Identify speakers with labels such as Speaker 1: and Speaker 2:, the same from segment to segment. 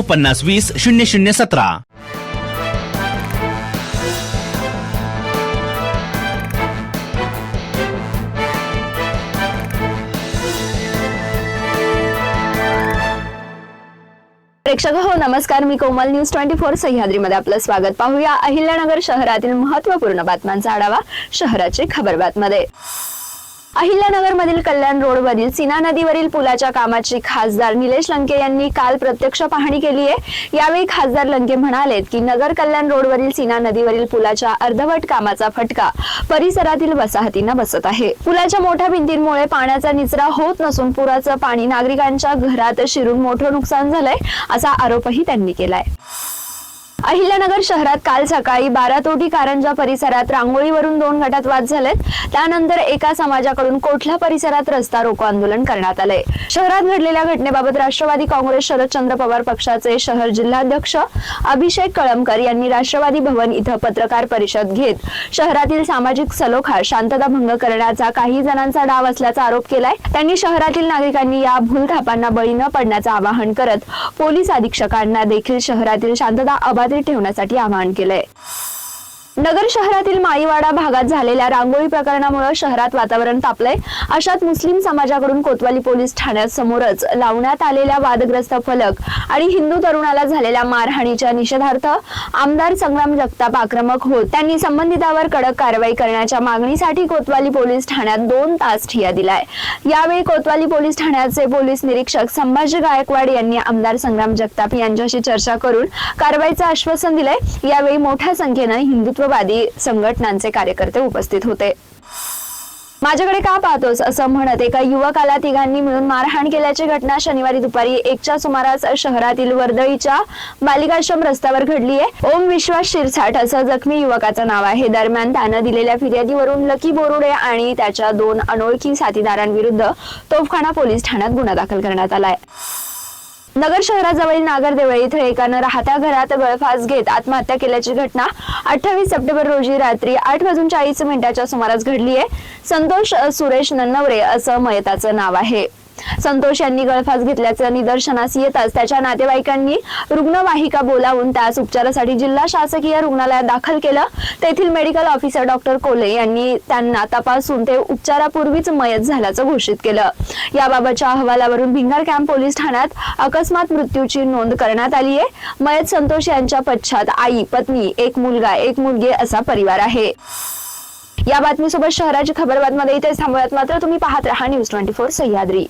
Speaker 1: पन्नास वीस शून्य शून्य सतरा.
Speaker 2: प्रेक्षक हो नमस्कार. मी कोमल न्यूज ट्वेंटी फोर सह्याद्रीमध्ये आपलं स्वागत. पाहूया अहिल्यानगर शहरातील महत्त्वपूर्ण बातम्यांचा आढावा शहराची खबर बातमध्ये. मधील कल्याण रोडवरील सीना नदीवरील पुलाच्या कामाची खासदार निलेश लंके यांनी काल प्रत्यक्ष पाहणी केली आहे. यावेळी खासदार लंके म्हणालेत की नगर कल्याण रोडवरील सीना नदीवरील पुलाच्या अर्धवट कामाचा फटका परिसरातील वसाहतींना बसत आहे. पुलाच्या मोठ्या भिंतींमुळे पाण्याचा निचरा होत नसून पुराचं पाणी नागरिकांच्या घरात शिरून मोठं नुकसान झालंय असा आरोपही त्यांनी केलाय. अहिल्यानगर शहरात काल सकाळी बारातोटी कारंजा परिसरात रांगोळीवरून दोन गटात वाद झालेत. त्यानंतर एका समाजाकडून कोठला परिसरात रस्ता रोको आंदोलन करण्यात आलंय? शहरात घडलेल्या घटनेबाबत राष्ट्रवादी काँग्रेस शरदचंद्र पवार पक्षाचे शहर जिल्हाध्यक्ष अभिषेक कळमकर यांनी राष्ट्रवादी भवन इथं पत्रकार परिषद घेत शहरातील सामाजिक सलोखा शांतता भंग करण्याचा काही जणांचा डाव असल्याचा आरोप केलाय. त्यांनी शहरातील नागरिकांनी या भूलथापांना बळी न पडण्याचं आवाहन करत पोलीस अधीक्षकांना देखील शहरातील शांतता अबाधित ठेवण्यासाठी आवाहन केलंय. नगर शहरातील माईवाडा भागात झालेल्या रांगोळी प्रकरणामुळे शहरात वातावरण तापलंय. अशात मुस्लिम समाजाकडून कोतवाली पोलीस ठाण्यात समोरच लावण्यात आलेल्या वादग्रस्त फलक आणि हिंदू तरुणाला झालेल्या मारहाणीच्या निषेधार्थ आमदार संग्राम जगताप आक्रमक होत. त्यांनी संबंधितावर कडक कारवाई करण्याच्या मागणीसाठी कोतवाली पोलीस ठाण्यात दोन तास ठिया दिलाय. यावेळी कोतवाली पोलीस ठाण्याचे पोलीस निरीक्षक संभाजी गायकवाड यांनी आमदार संग्राम जगताप यांच्याशी चर्चा करून कारवाईचं आश्वासन दिलंय. यावेळी मोठ्या संख्येनं हिंदुत्व हिंदुत्ववादी संघटनांचे कार्यकर्ते उपस्थित होते. माझ्याकडे का पाहतोस? असं म्हणत एका युवकाला तिघांनी मिळून मारहाण केल्याची घटना शनिवारी दुपारी एकच्या सुमारास शहरातील वर्दळीच्या बालिकाश्रम रस्त्यावर घडली आहे ओम विश्वास शिरसाट असं जखमी युवकाचं नाव आहे. दरम्यान त्यानं दिलेल्या फिर्यादीवरून लकी बोरुडे आणि त्याच्या दोन अनोळखी साथीदारांविरुद्ध तोफखाना पोलीस ठाण्यात गुन्हा दाखल करण्यात आलाय. नगर शहराजवळील नागरदेवळे इथे एकानं राहत्या घरात गळफास घेत आत्महत्या केल्याची घटना अठ्ठावीस सप्टेंबर रोजी रात्री आठ वाजून चाळीस मिनिटाच्या सुमारास घडली आहे संतोष सुरेश नन्नवरे असं मयताचं नाव आहे. संतोष यांनी गळफास घेतल्याचं निदर्शनास येताच त्याच्या नातेवाईकांनी रुग्णवाहिका बोलावून त्यास उपचारासाठी जिल्हा शासकीय रुग्णालयात दाखल केलं. तेथील मेडिकल ऑफिसर डॉक्टर कोले यांनी त्यांना तपासून ते उपचारापूर्वीच मयत झाल्याचं घोषित केलं. याबाबतच्या अहवालावरून भिंगार कॅम्प पोलीस ठाण्यात अकस्मात मृत्यूची नोंद करण्यात आली आहे. मयत संतोष यांच्या पश्चात आई पत्नी एक मुलगा एक मुलगी असा परिवार आहे. या बातमीसोबत शहराची खबरबातमध्ये इथे थांबूयात. मात्र तुम्ही पाहत राहा न्यूज ट्वेंटी फोर सह्याद्री.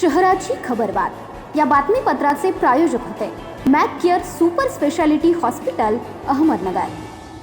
Speaker 3: शहराची खबरबात या बातमीपत्राचे प्रायोजक होते. Mac care super speciality hospital Ahmednagar.